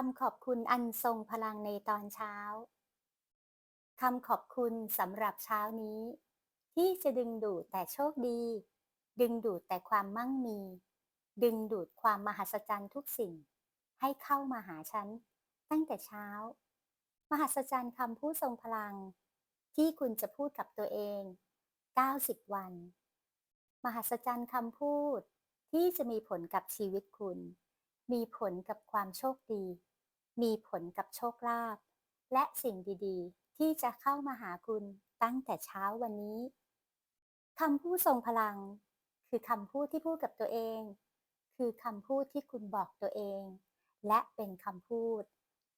คำขอบคุณอันทรงพลังในตอนเช้า คำขอบคุณสำหรับเช้านี้ ที่จะดึงดูดแต่โชคดี ดึงดูดแต่ความมั่งมี ดึงดูดความมหัศจรรย์ทุกสิ่ง ให้เข้ามาหาฉัน ตั้งแต่เช้า มหัศจรรย์คำพูดทรงพลัง ที่คุณจะพูดกับตัวเอง 90 วัน มหัศจรรย์คำพูดที่จะมีผลกับชีวิตคุณ มีผลกับความโชคดี มีผลกับโชคลาภ และสิ่งดีๆ ที่จะเข้ามาหาคุณตั้งแต่เช้าวันนี้ คำพูดทรงพลัง คือคำพูดที่พูดกับตัวเอง คือคำพูดที่คุณบอกตัวเอง และเป็นคำพูด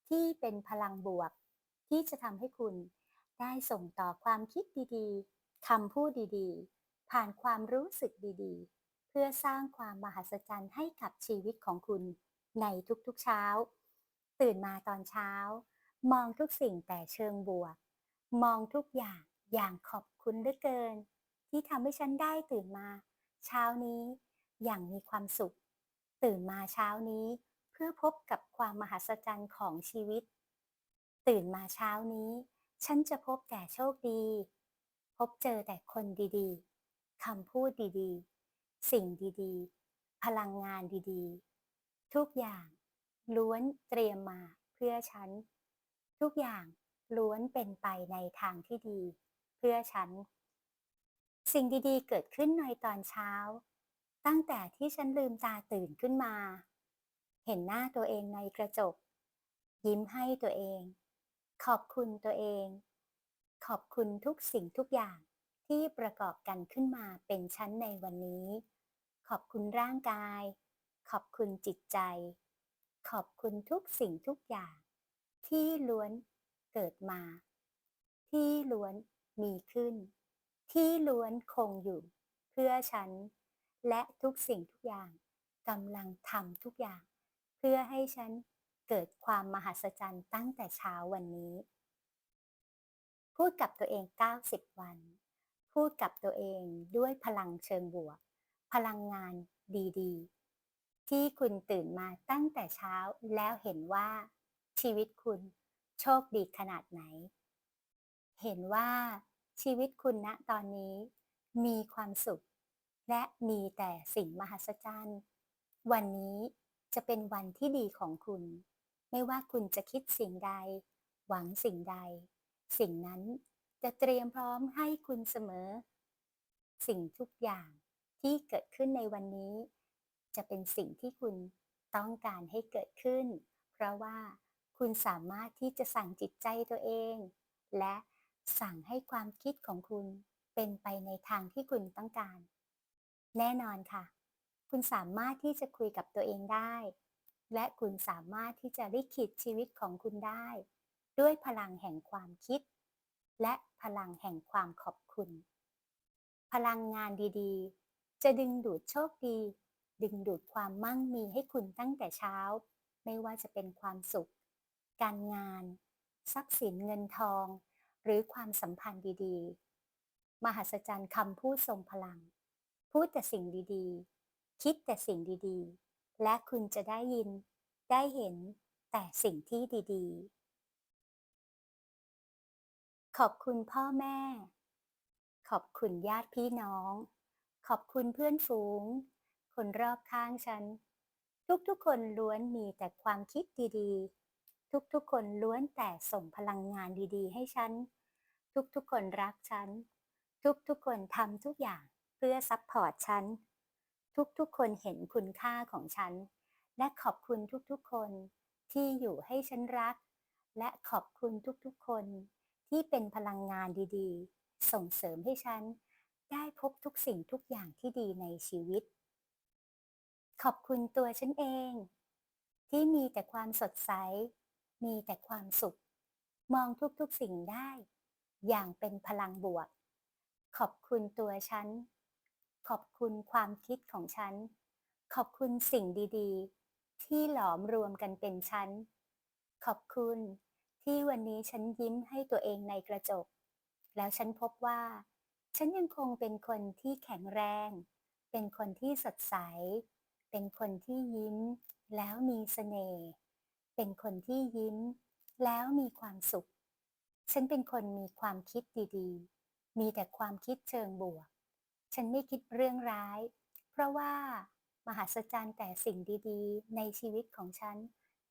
ที่เป็นพลังบวก ที่จะทำให้คุณได้ส่งต่อความคิดดีๆคำพูดดีๆ ผ่านความรู้สึกดีๆ พื่อสร้างความมหัศจรรย์ให้กับชีวิตของคุณในทุกๆเช้า ตื่นมาตอนเช้า มองทุกสิ่งแต่เชิงบวก มองทุกอย่างอย่างขอบคุณเหลือเกิน ที่ทำให้ฉันได้ตื่นมา เช้านี้อย่างมีความสุข ตื่นมาเช้านี้เพื่อพบกับความมหัศจรรย์ของชีวิต ตื่นมาเช้านี้ ฉันจะพบแต่โชคดี พบเจอแต่คนดีๆคำพูดดีๆ สิ่งดีๆ พลังงานดีๆ ทุกอย่างล้วนเตรียมมาเพื่อฉัน ทุกอย่างล้วนเป็นไปในทางที่ดี เพื่อฉัน สิ่งดีๆ เกิดขึ้นในตอนเช้า ตั้งแต่ที่ฉันลืมตาตื่นขึ้นมา เห็นหน้าตัวเองในกระจก ยิ้มให้ตัวเอง ขอบคุณตัวเอง ขอบคุณทุกสิ่งทุกอย่าง ที่ประกอบกันขึ้นมาเป็นชั้นในวันนี้ ขอบคุณร่างกาย ขอบคุณจิตใจ ขอบคุณทุกสิ่งทุกอย่าง ที่ล้วนเกิดมา ที่ล้วนมีขึ้น ที่ล้วนคงอยู่ เพื่อฉัน และทุกสิ่งทุกอย่างกำลังทำทุกอย่าง เพื่อให้ฉันเกิดความมหัศจรรย์ตั้งแต่เช้าวันนี้ พูดกับตัวเอง 90 วัน พูดกับตัวเองด้วยพลังเชิงบวก พลังงานดีๆ ที่คุณตื่นมาตั้งแต่เช้าแล้วเห็นว่า ชีวิตคุณโชคดีขนาดไหน เห็นว่าชีวิตคุณณตอนนี้มีความสุข และมีแต่สิ่งมหัศจรรย์ วันนี้จะเป็นวันที่ดีของคุณ ไม่ว่าคุณจะคิดสิ่งใด หวังสิ่งใด สิ่งนั้น จะเตรียมพร้อมให้คุณเสมอ สิ่งทุกอย่างที่เกิดขึ้นในวันนี้ จะเป็นสิ่งที่คุณต้องการให้เกิดขึ้น เพราะว่าคุณสามารถที่จะสั่งจิตใจตัวเอง และสั่งให้ความคิดของคุณเป็นไปในทางที่คุณต้องการ แน่นอนค่ะ คุณสามารถที่จะคุยกับตัวเองได้ และคุณสามารถที่จะลิขิตชีวิตของคุณได้ ด้วยพลังแห่งความคิด และพลังแห่งความขอบคุณ พลังงานดีๆ จะดึงดูดโชคดี ดึงดูดความมั่งมีให้คุณตั้งแต่เช้า ไม่ว่าจะเป็นความสุข การงาน ทรัพย์สินเงินทอง หรือความสัมพันธ์ดีๆ มหัศจรรย์คำพูดทรงพลัง พูดแต่สิ่งดีๆ คิดแต่สิ่งดีๆ และคุณจะได้ยิน ได้เห็นแต่สิ่งที่ดีๆ ขอบคุณพ่อแม่ ขอบคุณญาติพี่น้อง ขอบคุณเพื่อนฝูง คนรอบข้างฉัน ทุกๆคนล้วนมีแต่ความคิดดีๆ ทุกๆคนล้วนแต่ส่งพลังงานดีๆ ให้ฉัน ทุกๆคนรักฉัน ทุกๆคนทำทุกอย่างเพื่อซัพพอร์ตฉัน ทุกๆคนเห็นคุณค่าของฉัน และขอบคุณทุกๆคนที่อยู่ให้ฉันรัก และขอบคุณทุกๆคน ที่เป็นพลังงานดีๆ ส่งเสริมให้ฉัน ได้พบทุกสิ่งทุกอย่างที่ดีในชีวิต ขอบคุณตัวฉันเอง ที่มีแต่ความสดใส มีแต่ความสุข มองทุกๆสิ่งได้ อย่างเป็นพลังบวก ขอบคุณตัวฉัน ขอบคุณความคิดของฉัน ขอบคุณสิ่งดีๆ ที่หลอมรวมกันเป็นฉัน ขอบคุณ ที่วันนี้ฉันยิ้มให้ตัวเองในกระจก แล้วฉันพบว่า ฉันยังคงเป็นคนที่แข็งแรง เป็นคนที่สดใส เป็นคนที่ยิ้ม แล้วมีเสน่ห์ เป็นคนที่ยิ้ม แล้วมีความสุข ฉันเป็นคนมีความคิดดีๆ มีแต่ความคิดเชิงบวก ฉันไม่คิดเรื่องร้าย เพราะว่ามหัศจรรย์แต่สิ่งดีๆ ในชีวิตของฉัน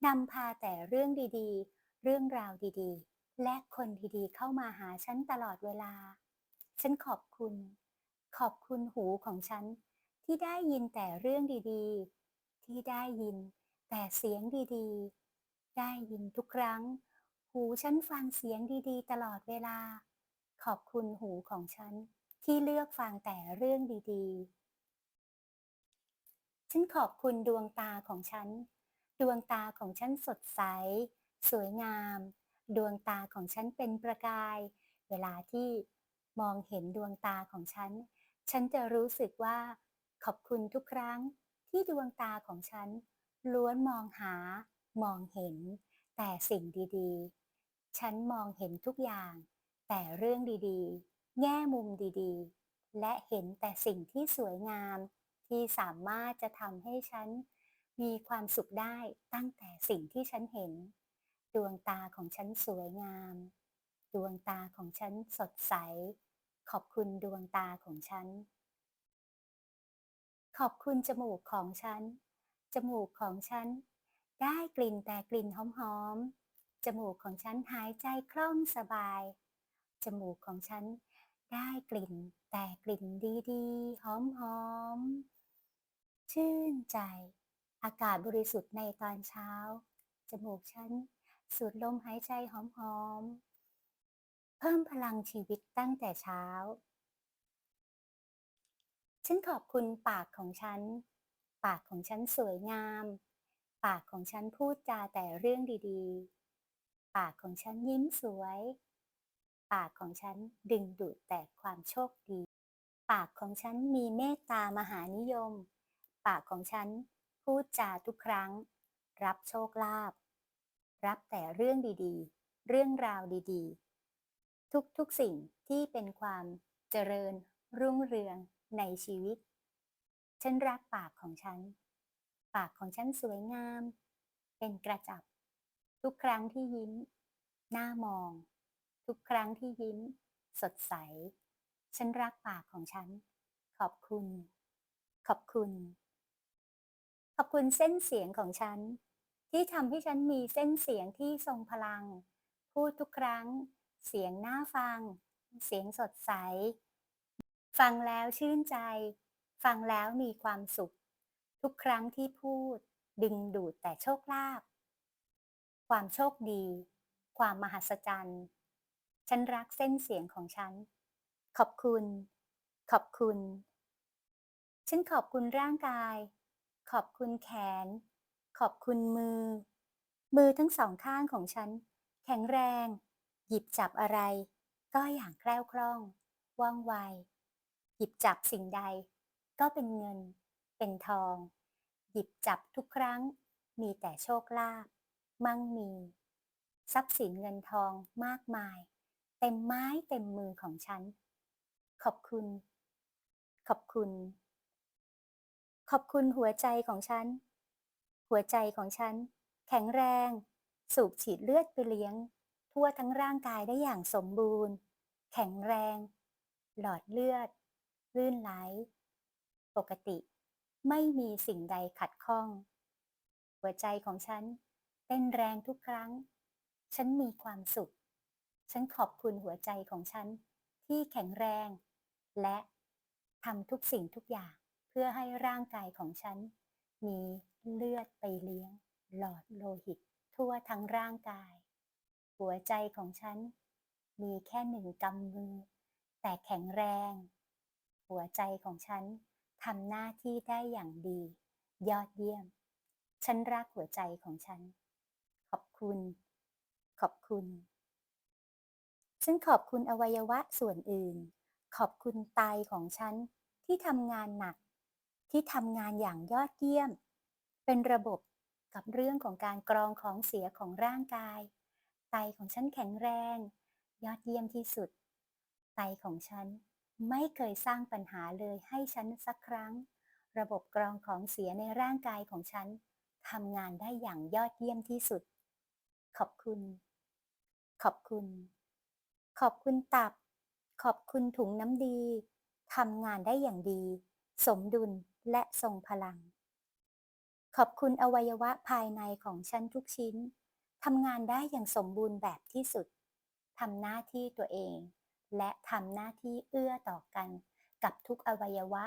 นำพาแต่เรื่องดีๆ เรื่องราวดีๆ และคนดีๆ เข้ามาหาฉันตลอดเวลา ฉันขอบคุณ ขอบคุณหูของฉัน ที่ได้ยินแต่เรื่องดีๆ ที่ได้ยินแต่เสียงดีๆ ได้ยินทุกครั้ง หูฉันฟังเสียงดีๆ ตลอดเวลา ขอบคุณหูของฉันที่เลือกฟังแต่เรื่องดีๆ ฉันขอบคุณดวงตาของฉัน ดวงตาของฉันสดใส สวยงาม ดวงตาของฉันเป็นประกาย เวลาที่มองเห็นดวงตาของฉัน ฉันจะรู้สึกว่าขอบคุณทุกครั้งที่ดวงตาของฉัน ล้วนมองหามองเห็น แต่สิ่งดีๆ ฉันมองเห็นทุกอย่าง แต่เรื่องดีๆ แง่มุมดีๆ และเห็นแต่สิ่งที่สวยงาม ที่สามารถจะทำให้ฉันมีความสุขได้ตั้งแต่สิ่งที่ฉันเห็น ดวงตาของฉันสวยงาม ดวงตาของฉันสดใส ขอบคุณดวงตาของฉัน ขอบคุณจมูกของฉัน จมูกของฉัน ได้กลิ่นแต่กลิ่นหอมๆ จมูกของฉันหายใจคล่องสบาย จมูกของฉันได้กลิ่นแต่กลิ่นดีๆ หอมๆ ชื่นใจ อากาศบริสุทธิ์ในตอนเช้า จมูกฉัน สูดลมหายใจหอมๆ เพิ่มพลังชีวิตตั้งแต่เช้า ฉันขอบคุณปากของฉัน ปากของฉันสวยงาม ปากของฉันพูดจาแต่เรื่องดีๆ ปากของฉันยิ้มสวย ปากของฉันดึงดูดแต่ความโชคดี ปากของฉันมีเมตตามหานิยม ปากของฉันพูดจาทุกครั้ง รับโชคลาภ รับแต่เรื่องดีๆ เรื่องราวดีๆ ทุกๆสิ่งที่เป็นความเจริญรุ่งเรืองในชีวิต ฉันรักปากของฉัน ปากของฉันสวยงาม เป็นกระจับ ทุกครั้งที่ยิ้ม หน้ามอง ทุกครั้งที่ยิ้ม สดใส ฉันรักปากของฉัน ขอบคุณ ขอบคุณ ขอบคุณเส้นเสียงของฉัน ที่ทำให้ฉันมีเส้นเสียงที่ทรงพลัง พูดทุกครั้ง เสียงน่าฟัง เสียงสดใส ฟังแล้วชื่นใจ ฟังแล้วมีความสุข ทุกครั้งที่พูด ดึงดูดแต่โชคลาภความโชคดี ความมหัศจรรย์ฉันรักเส้นเสียงของฉัน ขอบคุณ ขอบคุณ ฉันขอบคุณร่างกาย ขอบคุณแขน ขอบคุณมือ มือทั้งสองข้างของฉัน แข็งแรง หยิบจับอะไร ก็อย่างแคล่วคล่อง ว่องไว หยิบจับสิ่งใด ก็เป็นเงิน เป็นทอง หยิบจับทุกครั้ง มีแต่โชคลาภ มั่งมี ทรัพย์สินเงินทองมากมาย เต็มไม้เต็มมือของฉัน ขอบคุณ ขอบคุณ ขอบคุณหัวใจของฉัน หัวใจของฉัน แข็งแรง สูบฉีดเลือดไปเลี้ยง ทั่วทั้งร่างกายได้อย่างสมบูรณ์ แข็งแรง หลอดเลือด ลื่นไหล ปกติ ไม่มีสิ่งใดขัดข้อง หัวใจของฉันเต้นแรงทุกครั้ง ฉันมีความสุข ฉันขอบคุณหัวใจของฉันที่แข็งแรง และทำทุกสิ่งทุกอย่างเพื่อให้ร่างกายของฉัน มี เลือดไปเลี้ยง หลอดโลหิต ทั่วทั้งร่างกาย หัวใจของฉัน มีแค่หนึ่งกำมือ แต่แข็งแรง หัวใจของฉันทำหน้าที่ได้อย่างดี ยอดเยี่ยม ฉันรักหัวใจของฉัน ขอบคุณ ขอบคุณฉันขอบคุณอวัยวะส่วนอื่น ขอบคุณไตของฉันที่ทำงานหนัก ที่ทำงานอย่างยอดเยี่ยม เป็นระบบกับเรื่องของการกรองของเสียของร่างกาย ไตของฉันแข็งแรง ยอดเยี่ยมที่สุด ไตของฉันไม่เคยสร้างปัญหาเลยให้ฉันสักครั้ง ระบบกรองของเสียในร่างกายของฉันทำงานได้อย่างยอดเยี่ยมที่สุด ขอบคุณ ขอบคุณ ขอบคุณตับ ขอบคุณถุงน้ำดีทำงานได้อย่างดี สมดุลและทรงพลัง ขอบคุณอวัยวะภายในของฉันทุกชิ้นทำงานได้อย่างสมบูรณ์แบบที่สุดทำหน้าที่ตัวเอง และทำหน้าที่เอื้อต่อกัน กับทุกอวัยวะ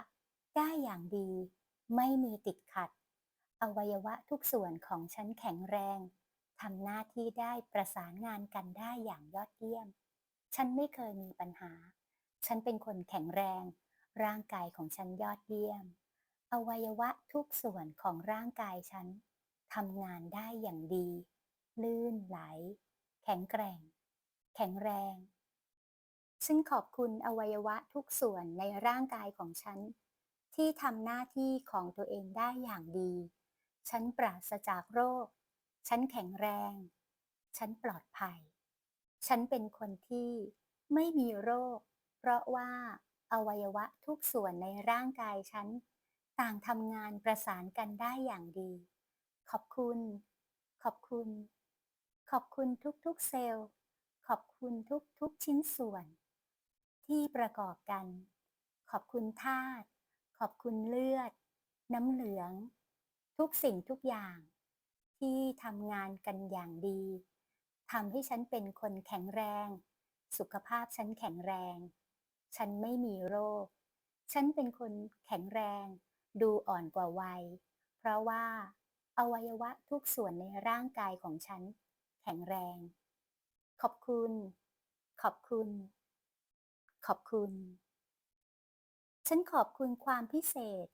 ได้อย่างดี ไม่มีติดขัด อวัยวะทุกส่วนของฉันแข็งแรงทำหน้าที่ได้ประสานงานกันได้อย่างยอดเยี่ยม ฉันไม่เคยมีปัญหา ฉันเป็นคนแข็งแรง ร่างกายของฉันยอดเยี่ยม อวัยวะทุกส่วนของร่างกายฉันทำงานได้อย่างดี ลื่นไหล แข็งแกร่ง แข็งแรงฉันขอบคุณอวัยวะทุกส่วนในร่างกายของฉัน ที่ทำหน้าที่ของตัวเองได้อย่างดี ฉันปราศจากโรค ฉันแข็งแรง ฉันปลอดภัย ฉันเป็นคนที่ไม่มีโรค เพราะว่าอวัยวะทุกส่วนในร่างกายฉัน ต่างทำงานประสานกันได้อย่างดี ขอบคุณ ขอบคุณ ขอบคุณทุกๆเซลล์ ขอบคุณทุกๆชิ้นส่วน ที่ประกอบกัน ขอบคุณธาตุ ขอบคุณเลือด น้ำเหลือง ทุกสิ่งทุกอย่าง ที่ทำงานกันอย่างดีทำให้ฉันเป็นคนแข็งแรง สุขภาพฉันแข็งแรง ฉันไม่มีโรค ฉันเป็นคนแข็งแรง ดูอ่อนกว่าวัย เพราะว่า อวัยวะทุกส่วนในร่างกายของฉัน แข็งแรง ขอบคุณ ขอบคุณ ขอบคุณ ฉันขอบคุณความพิเศษ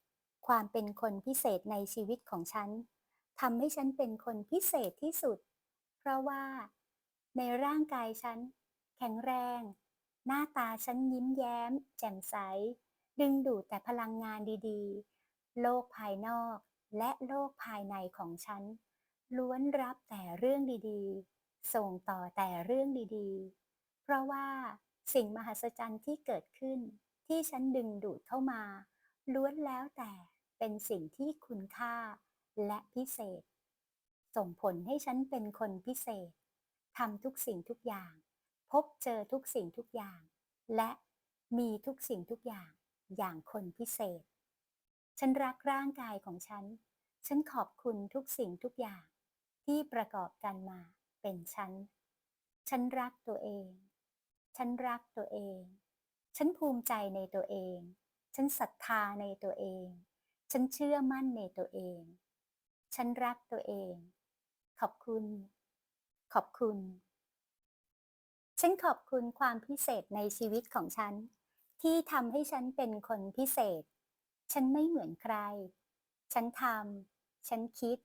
ความเป็นคนพิเศษในชีวิตของฉันทำให้ฉันเป็นคนพิเศษที่สุด เพราะว่า ในร่างกายฉัน แข็งแรง หน้าตาฉันยิ้มแย้ม แจ่มใส ดึงดูดแต่พลังงานดีๆ โลกภายนอกและโลกภายในของฉัน ล้วนรับแต่เรื่องดีๆ ส่งต่อแต่เรื่องดีๆ เพราะว่าสิ่งมหัศจรรย์ที่เกิดขึ้น ที่ฉันดึงดูดเข้ามา ล้วนแล้วแต่เป็นสิ่งที่คุณค่าและพิเศษ ส่งผลให้ฉันเป็นคนพิเศษทำทุกสิ่งทุกอย่าง พบเจอทุกสิ่งทุกอย่าง และมีทุกสิ่งทุกอย่างอย่างคนพิเศษ ฉันรักร่างกายของฉัน ฉันขอบคุณทุกสิ่งทุกอย่างที่ประกอบกันมาเป็นฉัน ฉันรักตัวเอง ฉันรักตัวเอง ฉันภูมิใจในตัวเอง ฉันศรัทธาในตัวเอง ฉันเชื่อมั่นในตัวเอง ฉันรักตัวเอง ขอบคุณ ขอบคุณ ฉันขอบคุณความพิเศษในชีวิตของฉัน ที่ทำให้ฉันเป็นคนพิเศษ ฉันไม่เหมือนใคร ฉันทำ ฉันคิด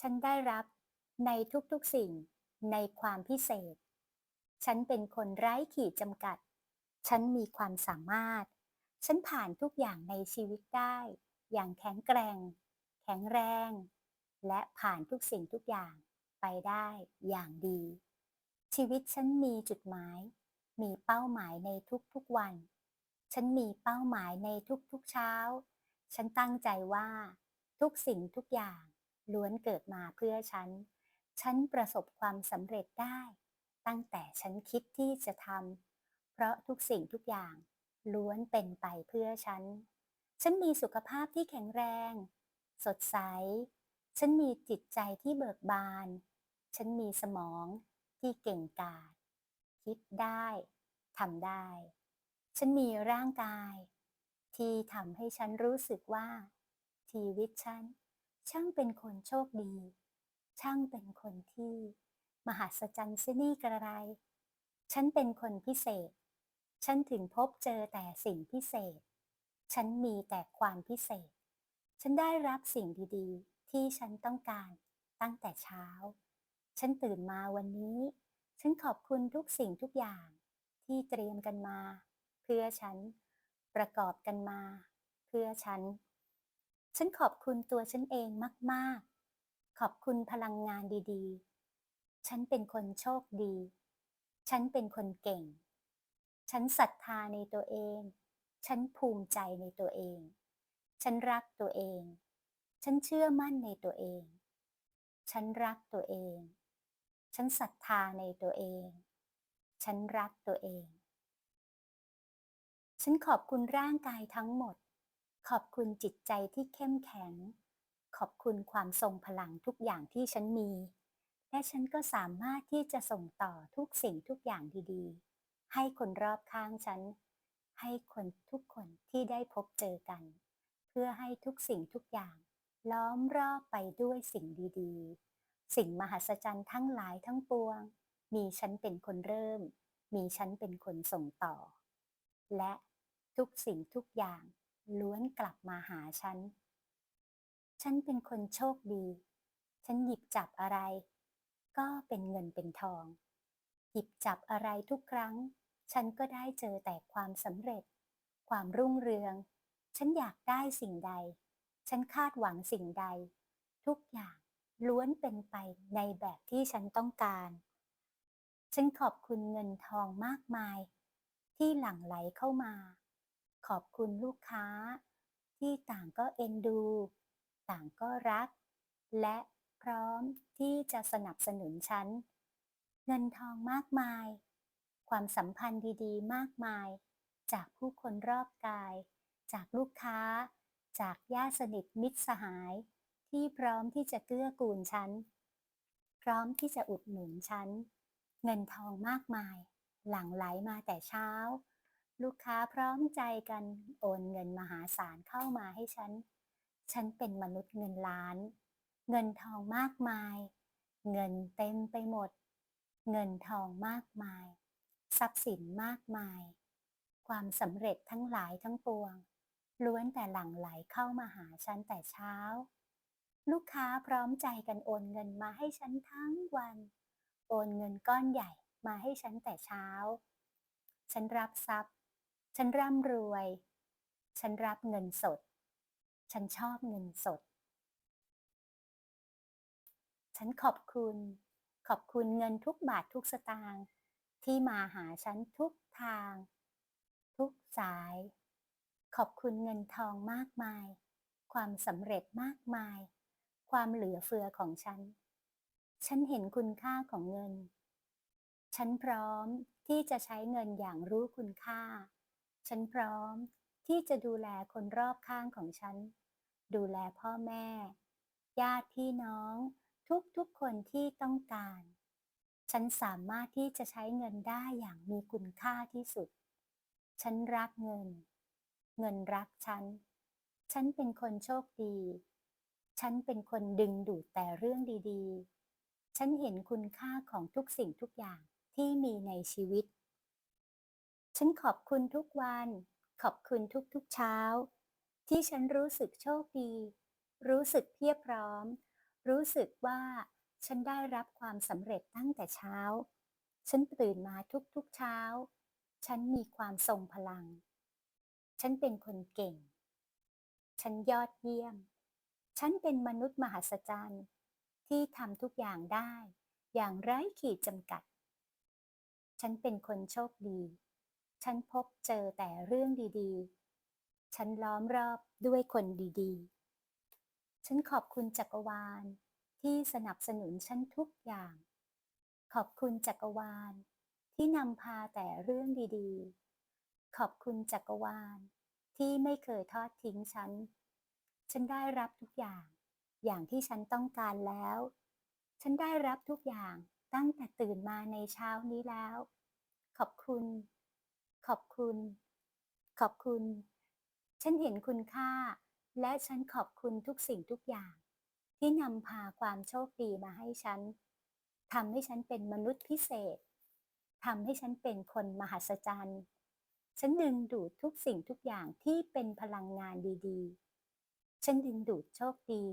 ฉันได้รับในทุกๆสิ่งในความพิเศษ ฉันเป็นคนไร้ขีดจำกัด ฉันมีความสามารถ ฉันผ่านทุกอย่างในชีวิตได้ อย่างแข็งแกร่ง แข็งแรง และผ่านทุกสิ่งทุกอย่างไปได้อย่างดี ชีวิตฉันมีจุดหมาย มีเป้าหมายในทุกๆวัน ฉันมีเป้าหมายในทุกๆเช้า ฉันตั้งใจว่า ทุกสิ่งทุกอย่างล้วนเกิดมาเพื่อฉัน ฉันประสบความสำเร็จได้ ตั้งแต่ฉันคิดที่จะทำ เพราะทุกสิ่งทุกอย่างล้วนเป็นไปเพื่อฉัน ฉันมีสุขภาพที่แข็งแรง สดใส ฉันมีจิตใจที่เบิกบาน ฉันมีสมองที่เก่งกาจ คิดได้ ทำได้ ฉันมีร่างกาย ที่ทำให้ฉันรู้สึกว่า ชีวิตฉัน ช่างเป็นคนโชคดี ช่างเป็นคนที่ มหัศจรรย์เสนี่กระไร ฉันเป็นคนพิเศษ ฉันถึงพบเจอแต่สิ่งพิเศษ ฉันมีแต่ความพิเศษ ฉันได้รับสิ่งดีๆ ที่ฉันต้องการตั้งแต่เช้า ฉันตื่นมาวันนี้ ฉันขอบคุณทุกสิ่งทุกอย่างที่เตรียมกันมา พื่อฉัน ประกอบกันมา เพื่อฉัน ฉันขอบคุณตัวฉันเองมาก ๆ ขอบคุณพลังงานดีๆ ฉันเป็นคนโชคดี ฉันเป็นคนเก่ง ฉันศรัทธาในตัวเอง ฉันภูมิใจในตัวเอง ฉันรักตัวเอง ฉันเชื่อมั่นในตัวเอง ฉันรักตัวเองฉฉันศรัทธาในตัวเอง ฉันรักตัวเอง ฉันขอบคุณร่างกายทั้งหมด ขอบคุณจิตใจที่เข้มแข็ง ขอบคุณความทรงพลังทุกอย่างที่ฉันมี และฉันก็สามารถที่จะส่งต่อทุกสิ่งทุกอย่างดีๆ ให้คนรอบข้างฉัน ให้คนทุกคนที่ได้พบเจอกัน เพื่อให้ทุกสิ่งทุกอย่าง ล้อมรอบไปด้วยสิ่งดีๆ สิ่งมหัศจรรย์ทั้งหลายทั้งปวง มีฉันเป็นคนเริ่ม มีฉันเป็นคนส่งต่อ และ ทุกสิ่งทุกอย่างล้วนกลับมาหาฉัน ฉันเป็นคนโชคดี ฉันหยิบจับอะไร ก็เป็นเงินเป็นทอง หยิบจับอะไรทุกครั้ง ฉันก็ได้เจอแต่ความสำเร็จ ความรุ่งเรือง ฉันอยากได้สิ่งใด ฉันคาดหวังสิ่งใด ทุกอย่างล้วนเป็นไปในแบบที่ฉันต้องการ ฉันขอบคุณเงินทองมากมาย ที่หลั่งไหลเข้ามา ขอบคุณลูกค้า ที่ต่างก็เอ็นดู ต่างก็รัก และพร้อมที่จะสนับสนุนฉัน เงินทองมากมาย ความสัมพันธ์ดีๆ มากมาย จากผู้คนรอบกาย จากลูกค้า จากญาติสนิทมิตรสหาย ที่พร้อมที่จะเกื้อกูลฉัน พร้อมที่จะอุดหนุนฉัน เงินทองมากมาย หลั่งไหลมาแต่เช้า ลูกค้าพร้อมใจกันโอนเงินมหาศาลเข้ามาให้ฉัน ฉันเป็นมนุษย์เงินล้าน เงินทองมากมาย เงินเต็มไปหมด เงินทองมากมาย ทรัพย์สินมากมาย ความสำเร็จทั้งหลายทั้งปวง ล้วนแต่หลั่งไหลเข้ามาหาฉันแต่เช้า ลูกค้าพร้อมใจกันโอนเงินมาให้ฉันทั้งวัน โอนเงินก้อนใหญ่มาให้ฉันแต่เช้า ฉันรับทรัพย์ ฉันร่ำรวย ฉันรับเงินสด ฉันชอบเงินสด ฉันขอบคุณ ขอบคุณเงินทุกบาททุกสตางค์ที่มาหาฉันทุกทาง ทุกสาย ขอบคุณเงินทองมากมาย ความสำเร็จมากมาย ความเหลือเฟือของฉัน ฉันเห็นคุณค่าของเงิน ฉันพร้อมที่จะใช้เงินอย่างรู้คุณค่า ฉันพร้อมที่จะดูแลคนรอบข้างของฉัน ดูแลพ่อแม่ ญาติพี่น้อง ทุกๆคนที่ต้องการ ฉันสามารถที่จะใช้เงินได้อย่างมีคุณค่าที่สุด ฉันรักเงิน เงินรักฉัน ฉันเป็นคนโชคดี ฉันเป็นคนดึงดูดแต่เรื่องดีๆ ฉันเห็นคุณค่าของทุกสิ่งทุกอย่างที่มีในชีวิต ฉันขอบคุณทุกวัน ขอบคุณทุกๆเช้า ที่ฉันรู้สึกโชคดี รู้สึกเพียบพร้อม รู้สึกว่าฉันได้รับความสำเร็จตั้งแต่เช้า ฉันตื่นมาทุกๆเช้า ฉันมีความทรงพลัง ฉันเป็นคนเก่ง ฉันยอดเยี่ยม ฉันเป็นมนุษย์มหัศจรรย์ ที่ทำทุกอย่างได้ อย่างไร้ขีดจำกัด ฉันเป็นคนโชคดี ฉันพบเจอแต่เรื่องดีๆ ฉันล้อมรอบด้วยคนดีๆ ฉันขอบคุณจักรวาลที่สนับสนุนฉันทุกอย่าง ขอบคุณจักรวาลที่นำพาแต่เรื่องดีๆ ขอบคุณจักรวาลที่ไม่เคยทอดทิ้งฉัน ฉันได้รับทุกอย่าง อย่างที่ฉันต้องการแล้ว ฉันได้รับทุกอย่างตั้งแต่ตื่นมาในเช้านี้แล้ว ขอบคุณ ขอบคุณ ขอบคุณ ฉันเห็นคุณค่า และฉันขอบคุณทุกสิ่งทุกอย่าง ที่นำพาความโชคดีมาให้ฉันทำให้ฉันเป็นมนุษย์พิเศษทำให้ฉันเป็นคนมหัศจรรย์ ฉันดึงดูดทุกสิ่งทุกอย่างที่เป็นพลังงานดีๆ ฉันดึงดูดโชคดี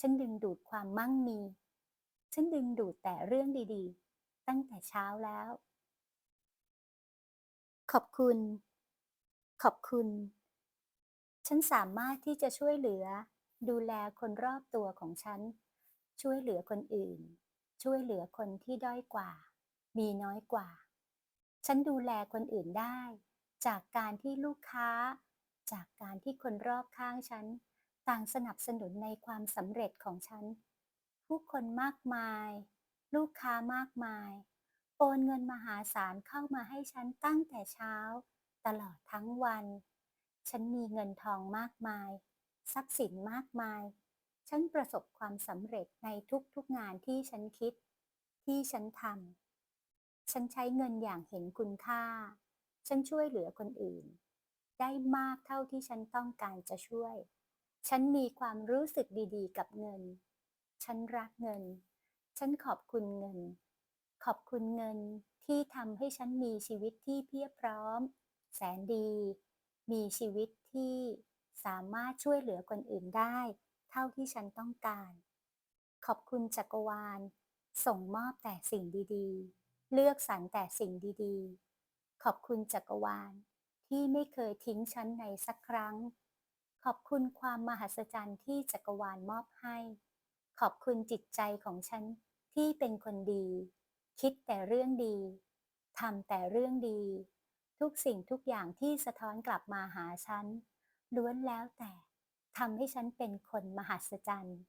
ฉันดึงดูดความมั่งมี ฉันดึงดูดแต่เรื่องดีๆ ตั้งแต่เช้าแล้ว ขอบคุณ ขอบคุณ ฉันสามารถที่จะช่วยเหลือ ดูแลคนรอบตัวของฉัน ช่วยเหลือคนอื่น ช่วยเหลือคนที่ด้อยกว่า มีน้อยกว่า ฉันดูแลคนอื่นได้ จากการที่ลูกค้า จากการที่คนรอบข้างฉัน ต่างสนับสนุนในความสำเร็จของฉัน ผู้คนมากมาย ลูกค้ามากมาย โอนเงินมหาศาลเข้ามาให้ฉันตั้งแต่เช้า ตลอดทั้งวัน ฉันมีเงินทองมากมาย ทรัพย์สินมากมาย ฉันประสบความสำเร็จในทุกๆงานที่ฉันคิด ที่ฉันทำฉันใช้เงินอย่างเห็นคุณค่า ฉันช่วยเหลือคนอื่น ได้มากเท่าที่ฉันต้องการจะช่วย ฉันมีความรู้สึกดีๆ กับเงิน ฉันรักเงิน ฉันขอบคุณเงิน ขอบคุณเงินที่ทำให้ฉันมีชีวิตที่เพียบพร้อม แสนดี มีชีวิตที่สามารถช่วยเหลือคนอื่นได้ เท่าที่ฉันต้องการ ขอบคุณจักรวาล ส่งมอบแต่สิ่งดีๆ เลือกสรรแต่สิ่งดีๆ ขอบคุณจักรวาล ที่ไม่เคยทิ้งฉันในสักครั้ง ขอบคุณความมหัศจรรย์ที่จักรวาลมอบให้ ขอบคุณจิตใจของฉันที่เป็นคนดี คิดแต่เรื่องดีทำแต่เรื่องดี ทุกสิ่งทุกอย่างที่สะท้อนกลับมาหาฉัน ล้วนแล้วแต่ทำให้ฉันเป็นคนมหัศจรรย์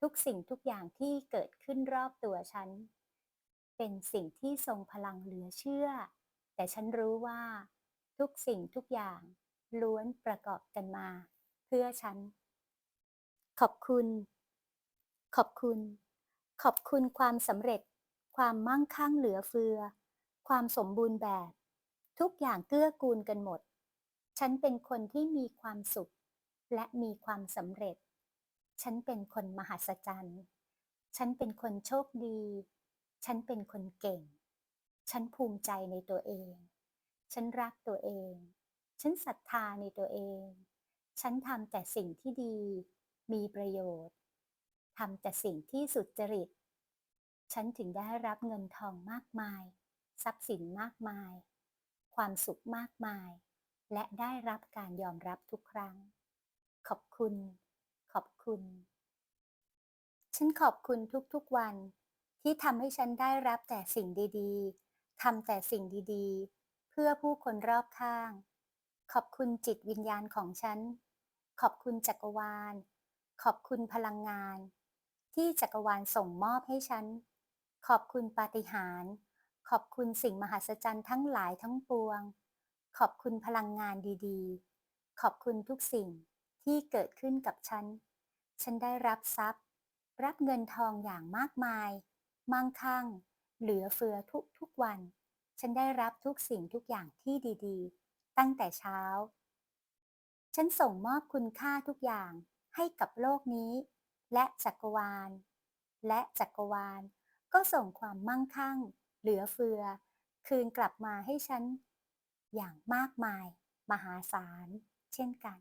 ทุกสิ่งทุกอย่างที่เกิดขึ้นรอบตัวฉัน เป็นสิ่งที่ทรงพลังเหลือเชื่อ แต่ฉันรู้ว่า ทุกสิ่งทุกอย่าง ล้วนประกอบกันมา เพื่อฉัน ขอบคุณ ขอบคุณ ขอบคุณความสำเร็จ ความมั่งคั่งเหลือเฟือ ความสมบูรณ์แบบ ทุกอย่างเกื้อกูลกันหมด ฉันเป็นคนที่มีความสุข และมีความสำเร็จ ฉันเป็นคนมหัศจรรย์ ฉันเป็นคนโชคดี ฉันเป็นคนเก่ง ฉันภูมิใจในตัวเอง ฉันรักตัวเอง ฉันศรัทธาในตัวเอง ฉันทำแต่สิ่งที่ดี มีประโยชน์ทำแต่สิ่งที่สุจริต ฉันถึงได้รับเงินทองมากมาย ทรัพย์สินมากมาย ความสุขมากมาย และได้รับการยอมรับทุกครั้ง ขอบคุณ ขอบคุณ ฉันขอบคุณทุกๆวัน ที่ทำให้ฉันได้รับแต่สิ่งดีๆทำแต่สิ่งดีๆ เพื่อผู้คนรอบข้าง ขอบคุณจิตวิญญาณของฉัน ขอบคุณจักรวาล ขอบคุณพลังงาน ที่จักรวาลส่งมอบให้ฉัน ขอบคุณปาฏิหาริย์ ขอบคุณสิ่งมหัศจรรย์ทั้งหลายทั้งปวง ขอบคุณพลังงานดีๆ ขอบคุณทุกสิ่งที่เกิดขึ้นกับฉัน ฉันได้รับทรัพย์ รับเงินทองอย่างมากมาย มั่งคั่ง เหลือเฟือทุกทุกวัน ฉันได้รับทุกสิ่งทุกอย่างที่ดีๆ ตั้งแต่เช้า ฉันส่งมอบคุณค่าทุกอย่างให้กับโลกนี้ และจักรวาล และจักรวาล ก็ส่งความมั่งคั่ง เหลือเฟือ คืนกลับมาให้ฉัน อย่างมากมาย มหาศาล เช่นกัน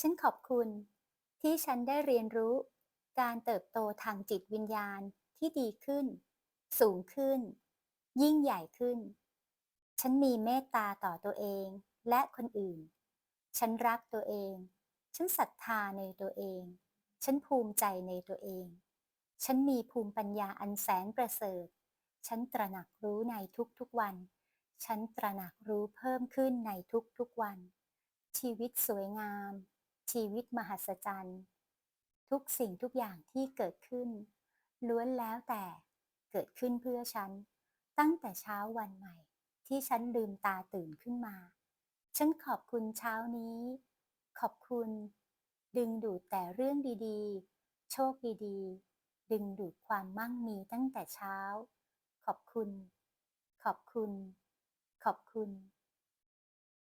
ฉันขอบคุณที่ฉันได้เรียนรู้ การเติบโตทางจิตวิญญาณที่ดีขึ้น สูงขึ้น ยิ่งใหญ่ขึ้น ฉันมีเมตตาต่อตัวเองและคนอื่น ฉันรักตัวเอง ฉันศรัทธาในตัวเอง ฉันภูมิใจในตัวเอง ฉันมีภูมิปัญญาอันแสนประเสริฐ ฉันตระหนักรู้ในทุกๆวัน ฉันตระหนักรู้เพิ่มขึ้นในทุกๆวัน ชีวิตสวยงาม ชีวิตมหัศจรรย์ ทุกสิ่งทุกอย่างที่เกิดขึ้น ล้วนแล้วแต่เกิดขึ้นเพื่อฉัน ตั้งแต่เช้าวันใหม่ ที่ฉันลืมตาตื่นขึ้นมา ฉันขอบคุณเช้านี้ ขอบคุณ ดึงดูดแต่เรื่องดีๆ โชคดีๆ ดึงดูดความมั่งมีตั้งแต่เช้า ขอบคุณ ขอบคุณ ขอบคุณ